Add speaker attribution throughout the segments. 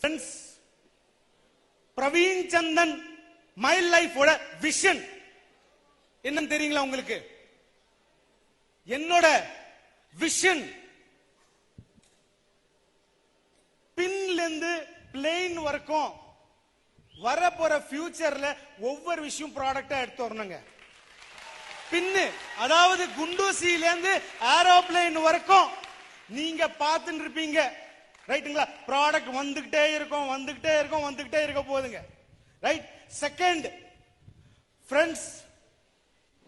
Speaker 1: Friends Praveen Chandan my லைஃபோட vision என்னன்னு தெரியுங்களா உங்களுக்கு? என்னோட விஷன் பின்ல இருந்து பிளெயின் வரைக்கும் வரப்போற ஃபியூச்சர்ல ஒவ்வொரு விஷயம் ப்ராடக்டா எடுத்து வரணுங்க. பின்னு அதாவது குண்டூசியில இருந்து ஏரோப்ளேன் வரைக்கும் நீங்க பார்த்துட்டு இருப்பீங்க. ரைட்டுங்களா? ப்ராடக்ட் வந்துகிட்டே இருக்கும் வந்துகிட்டே இருக்கும் வந்துகிட்டே இருக்க போகுதுங்க. ரைட் செகண்ட் ஃப்ரெண்ட்ஸ்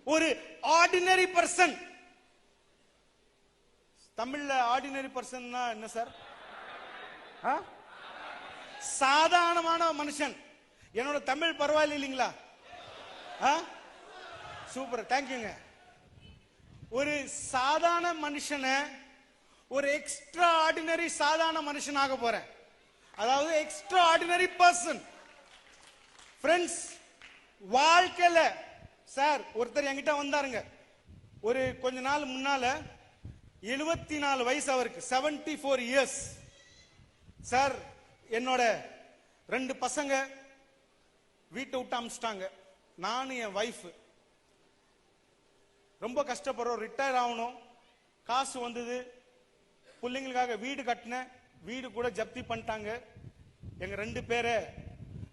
Speaker 1: ஒரு ஆர்டினரி பர்சன் தமிழ்ல ஆர்டினரி பர்சன்னா என்ன சார் ஆ? சாதாரணமான மனுஷன். என்னோட தமிழ் பரவாயில்ல இல்லைங்களா? ஆ? சூப்பர் தேங்க்யூங்க ஒரு சாதாரண மனுஷனை ஒரு எக்ஸ்ட்ரா ஆர்டினரி சாதாரண மனுஷனாக போறேன். அதாவது எக்ஸ்ட்ரா ஆர்டினரி பர்சன் ஃப்ரெண்ட்ஸ் வாழ்க்கையில சார் ஒருத்தர் என்கிட்ட வந்தாருங்க. ஒரு கொஞ்ச நாள் முன்னால எழுபத்தி நாலு வயசு அவருக்கு 74 ஃபோர் இயர்ஸ் சார் என்னோட ரெண்டு பசங்க வீட்டை விட்டு அமிச்சிட்டாங்க. நானும் என் ஒய்ஃப் ரொம்ப கஷ்டப்படுறோம். ரிட்டையர் ஆகணும். காசு வந்தது. பிள்ளைங்களுக்காக வீடு கட்டினேன் வீடு கூட ஜப்தி பண்ணிட்டாங்க. எங்க ரெண்டு பேரை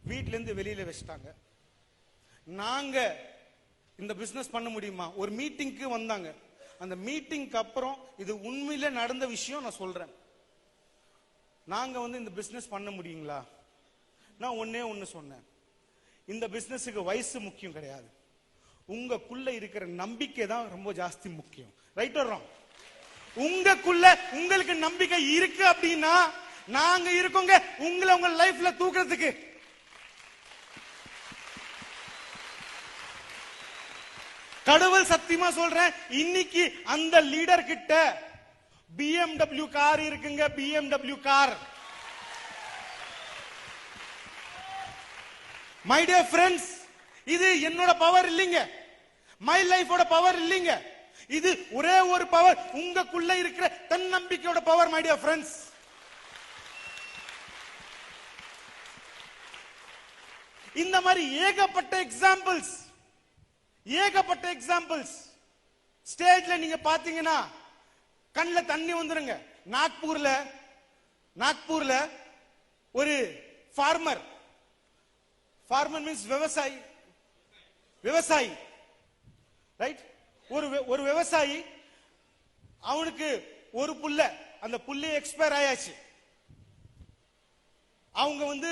Speaker 1: வீட்டிலேருந்து வெளியில வச்சிட்டாங்க. நாங்க இந்த பிசினஸ் பண்ண முடியுமா? ஒரு மீட்டிங்க்கு வந்தாங்க. அந்த மீட்டிங்க்கு அப்புறம் இது உண்மையில நடந்த விஷயம் நான் சொல்றேன். நாங்க வந்து இந்த பிசினஸ் பண்ண முடியுங்களா? நான் ஒன்னே ஒன்னு சொன்னேன். இந்த பிசினஸுக்கு வயசு முக்கியம் கிடையாது. உங்களுக்குள்ள இருக்கிற நம்பிக்கை தான் ரொம்ப ஜாஸ்தி முக்கியம். ரைட் வர்றோம் உங்களுக்குள்ள உங்களுக்கு நம்பிக்கை இருக்கு அப்படின்னா நாங்க இருக்கோங்க. உங்களை உங்க லைஃப்ல தூக்குறதுக்கு. கடவுள் சத்தியமா சொல்றேன் இன்னைக்கு அந்த லீடர் கிட்ட பிஎம்டபிள்யூ கார் இருக்குங்க BMW car my dear friends இது என்னோட பவர் இல்லைங்க. மை லைஃபோட பவர் இல்லைங்க. இது ஒரே ஒரு பவர் உங்களுக்குள்ள இருக்கிற தன்னம்பிக்கையோட பவர் மை டியர் ஃப்ரெண்ட்ஸ் இந்த மாதிரி ஏகப்பட்ட எக்ஸாம்பிள்ஸ் ஏகப்பட்ட எக்ஸாம்பிள்ஸ் ஸ்டேஜ்ல நீங்க பாத்தீங்கன்னா கண்ணுல தண்ணி வந்துருங்க. நாக்பூர்ல நாக்பூர்ல ஒரு ஃபார்மர் ஃபார்மர் மீன்ஸ் விவசாயி. விவசாயி. ரைட் ஒரு ஒரு விவசாயி அவனுக்கு ஒரு புல்ல அந்த புல்லு எக்ஸ்பயர் ஆயாச்சு. அவங்க வந்து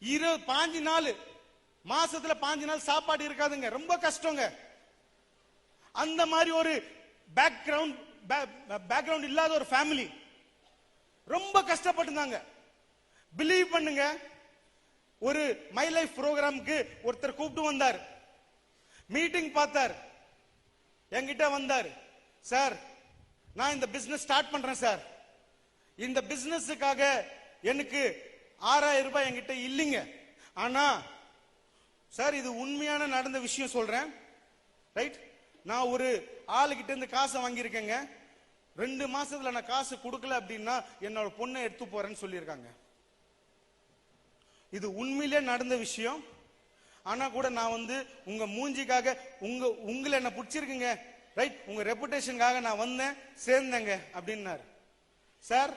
Speaker 1: இரு பாஞ்சு நாள் மாசத்துல பாஞ்சு நாள் சாப்பாடு இருக்காதுங்க. ரொம்ப கஷ்டங்க. அந்த மாதிரி ஒரு பேக்ரவுண்ட் பேக்ரவுண்ட் இல்லாத ஒரு ஃபேமிலி ரொம்ப கஷ்டப்பட்டிருந்தாங்க பிலீவ் பண்ணுங்க ஒரு மை லைஃப் ப்ரோக்ராமுக்கு ஒருத்தர் கூப்பிட்டு வந்தார். மீட்டிங் பார்த்தார். என்கிட்ட வந்தார். சார் நான் இந்த பிசினஸ் ஸ்டார்ட் பண்றேன் சார். இந்த பிசினஸுக்காக எனக்கு ஆறாயிரம் ரூபாய் என்கிட்ட இல்லைங்க. ஆனா சார் இது உண்மையான நடந்த விஷயம் சொல்றேன். ரைட்? நான் ஒரு ஆளுகிட்ட இருந்து காசை வாங்கியிருக்கேங்க. ரெண்டு மாசத்துல நான் காசு கொடுக்கல அப்படின்னா என்னோட பொண்ணை எடுத்து போறேன்னு சொல்லியிருக்காங்க. இது உண்மையிலே நடந்த விஷயம். ஆனா கூட நான் வந்து உங்க மூஞ்சிக்காக உங்க உங்களை என்ன பிடிச்சிருக்குங்க? ரைட் உங்க ரெப்புடேஷனுக்காக நான் வந்தேன் சேர்ந்தேங்க அப்படின்னாரு. சார்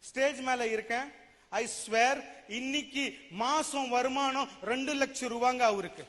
Speaker 1: ஸ்டேஜ் மேல இருக்கேன். ஐ ஸ்வேர் இன்னைக்கு மாசம் வருமானம் ரெண்டு லட்சம் ரூபாங்க அவருக்கு.